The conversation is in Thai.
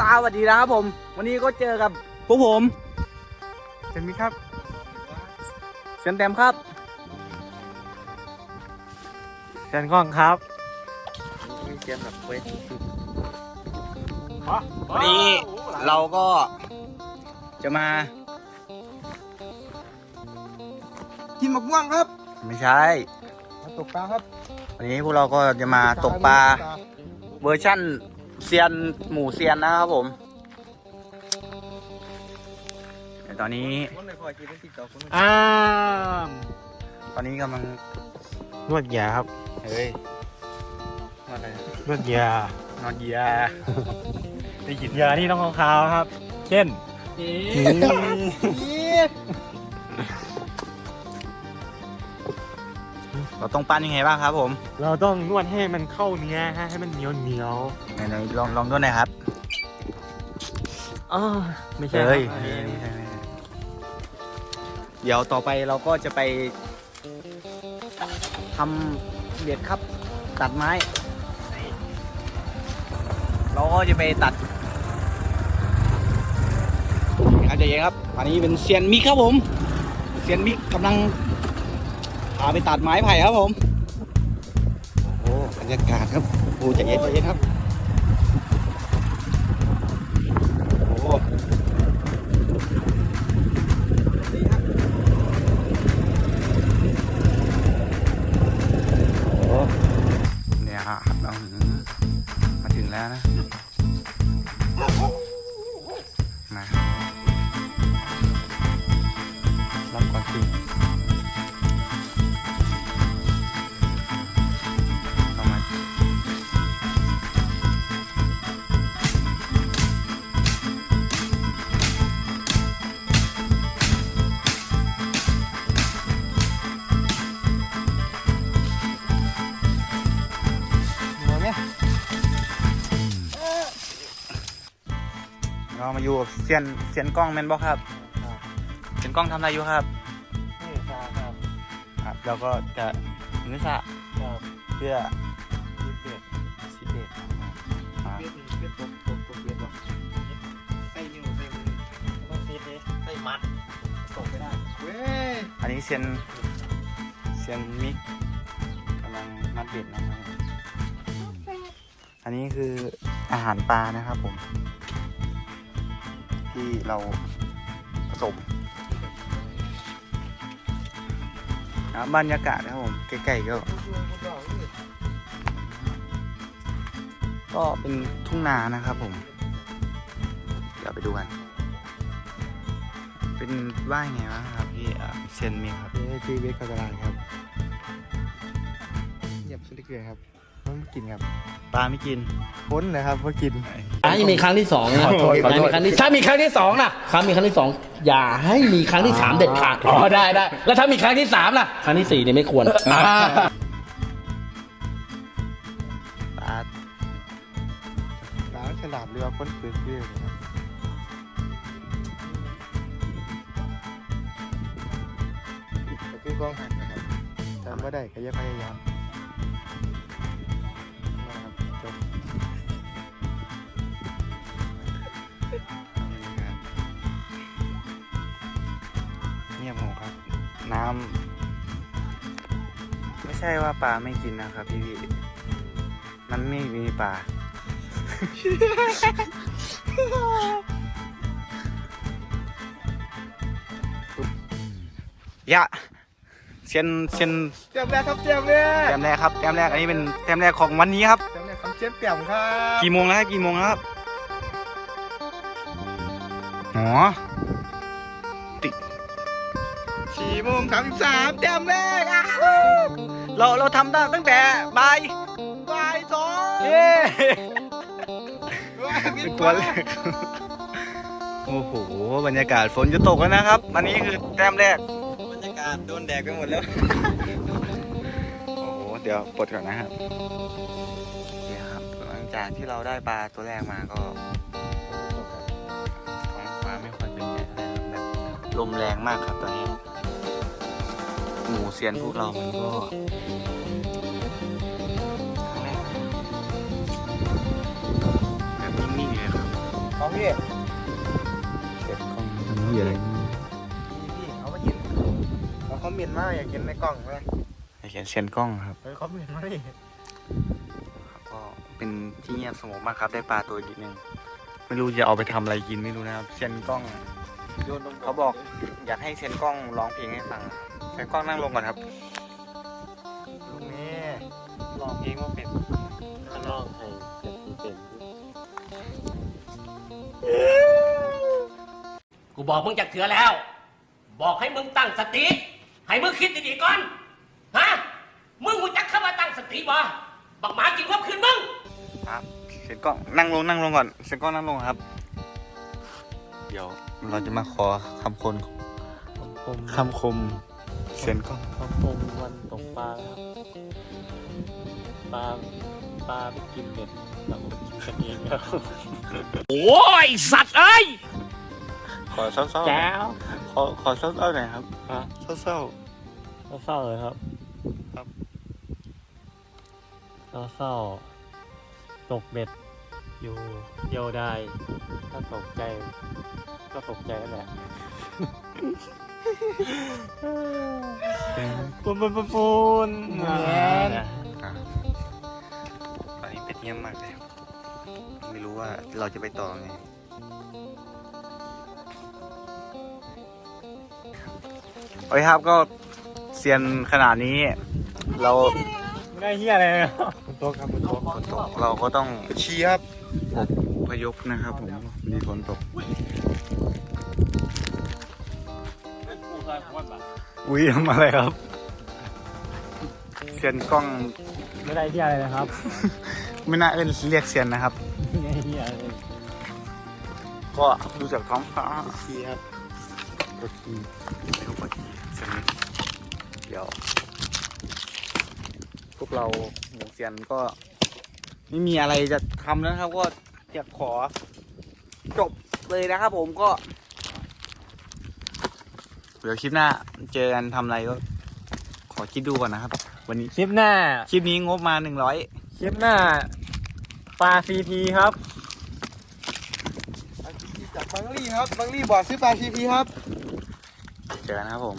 สวัสดีนะครับผม วันนี้ก็เจอกับพวกผมเซนมิครับเซนแตมครับเซนกล้องครับมีเกมแบบเว้ยวันนี้เราก็จะมา กินหมกม่วงครับ ไม่ใช่ มาตกปลาครับ วันนี้พวกเราก็จะมาตกปลาเวอร์ชั่น เซียนหมูเซียนนะครับผมแต่ตอนนี้ อ้ามตอนนี้กำลังนวดเหยาครับเฮ้ยว่าอะไรนวดเหยานอนเยียได้กินยานี่ต้องขาวๆครับ เช่น เราต้องปั้นยังไงบ้างครับ ผมเราต้องนวดให้มันเข้าเนื้อฮะให้มันเหนียวเหนียวไหนๆลองลองด้วยหน่อยครับๆอ๋อไม่ใช่เฮ้ยครับอันนี้ไม่ใช่ไม่ใช่เดี๋ยวต่อไปเราก็จะไปทำเบ็ดครับ ตัดไม้ เราก็จะไปตัดครับใจเย็นครับอันนี้เป็นเซียนมิกครับผมเซียนมิกกำลัง พาไปตัดไม้ไผ่ครับผม โอ้โหบรรยากาศครับโอ้ใจเย็นใจเย็นครับ เรามาอยู่กับเซียนเซียนกล้องแม่นบ่ครับเซียนกล้องทำอะไรอยู่ครับนี่ปลาครับครับเราก็จะนิสะครับเพื่อที่เปียกชิดเด็ดอ่าเปียกเปียกตกตกตกเปียกหรอใส่นิ้วใส่มือต้องซีดดิใส่มัดตกไม่ได้เว้ยอันนี้เซียนเซียนมิกกำลังมัดเบ็ดนะครับผมอันนี้คืออาหารปลานะครับผม ที่เราผสมนะบรรยากาศนะครับผมใกล้ๆก็ ก็เป็นทุ่งนานะครับผม เดี๋ยวไปดูกัน เป็นว่ายังไงบ้างครับพี่เซียนมิกครับนี่อเวกกระดานครับเงียบสุดเลยครับ มันกินครับ ปลาไม่กินพ้นนะครับว่ากินอย่าให้มีครั้งที่สองนะขอโทษขอโทษอย่าให้มีครั้งที่ถ้ามีครั้งที่สองนะครั้งมีครั้งที่สองอย่าให้มีครั้งที่สามเด็ดขาดอ๋อได้ได้ แล้วถ้ามีครั้งที่สามล่ะ ครั้งที่สี่เนี่ยไม่ควร ปลาน้ำฉลาดเรือพ้นปืนเกลือนะครับก็คือกล้องหันนะครับทำว่าได้ก็อย่าพยายาม น้ำไม่ใช่ว่าปลาไม่กินนะครับพี่พี่มันไม่มีปลายะเซียนเซียนเตรียมแรกครับเตรียมแรกแต้มแรกครับแต้มแรกอันนี้เป็นแต้มแรกของวันนี้ครับเตรียมแรกคำเชียนเปี่ยมครับกี่โมงแล้วครับกี่โมงแล้วครับอ๋อ สี่โมงสามสิบสามเตรียมแรกอะเราเราทำได้ตั้งแต่บ่ายบ่ายสองเย้ว้าวิเป็นนตัวแรกโอ้โห บรรยากาศฝนจะตกแล้วนะครับ อันนี้คือแต้มแรก บรรยากาศโดนแดดไปหมดแล้ว โอ้โห เดี๋ยวปลดก่อนนะครับนี่ครับหลังจากที่เราได้ปลาตัวแรกมาก็ท้องฟ้าไม่ค่อยเป็นใจเท่าไหร่ครับแบบลมแรงมากครับตอนนี้ หมูเซียนพวกเรามันก็ครั้งแรกแบบนิ่งๆเลยครับพี่เสียนกล้องทำเหี้ยอะไรพี่เขามายินเขาคอมเมนต์มาอยากกินในกล่องไหมไอ้เขียนเสียนกล้องครับเฮ้ยคอมเมนต์มาดิก็เป็นที่เงียบสงบมากครับได้ปลาตัวอีกหนึ่งไม่รู้จะเอาไปทำอะไรกินไม่รู้นะครับเซียนกล้องโยนลงเขาบอกอยากให้เซียนกล้องร้องเพลงให้ฟังเซี ยนกล้องนั่งลงก่อนครับลุงนี่ร้องเพลงว่าเป็นข้างนอกให้เป็นเป็นกูบอกมึงจากเถือแล้ว บอกให้มึงตั้งสติ ให้มึงคิดดีๆก่อน ฮะ มึงกูจักเข้ามาตั้งสติบ่บักหมากินความคืนมึงครับเซียนกล้องนั่งลงนั่งลงก่อนเซียนกล้องนั่งลงครับ เดี๋ยวเราจะมาขอคำคนผมคำคม เซียนกล้องผมผมวันตกปลาครับปลาปลาไปกินเบ็ดเรากินกันเองครับโอ้ยสัตว์เอ้ยขอเศร้าๆหน่อยแก้ว ขอขอเศร้าๆหน่อยครับฮะ เศร้าเศร้าๆเลยครับครับเศร้าๆตกเบ็ดอยู่เดียวได้ถ้าตกใจ ก็ตกใจนั่นแหละๆ ปูนปูนปูนปูนอะตอนนี้เป็ดเงียบมากเลยไม่รู้ว่าเราจะไปต่อไงโอเคครับก็เซียนขนาดนี้ เราไม่ได้เฮียอะไรเลยบนโต๊ะครับบนโต๊ะฝนตกเราก็ต้องเชียบอบพยพนะครับผมมีฝนตก อุ้ยทำอะไรครับเซียนกล้องไม่ได้เฮียอะไรเลยครับ ไม่น่าเอิ้นเรียกเซียนนะครับ ไม่ได้เฮียอะไรเลยก็ดูจากท้องฟ้าเฮียครับกดทีไม่รู้กดทีสักนิดเดี๋ยว พวกเราหมูเซียนก็ ไม่มีอะไรจะทำแล้วนะครับ ก็จะขอจบเลยนะครับผมก็ เดี๋ยวคลิปหน้าเจอกันทำอะไรก็ ขอคิดดูก่อนนะครับ วันนี้คลิปหน้า คลิปนี้งบมาหนึ่งร้อยคลิปหน้าปลาซีพีครับจากบังลี่ครับบังลี่บอกซื้อปลาทีพีครับ เจอกันนะครับผม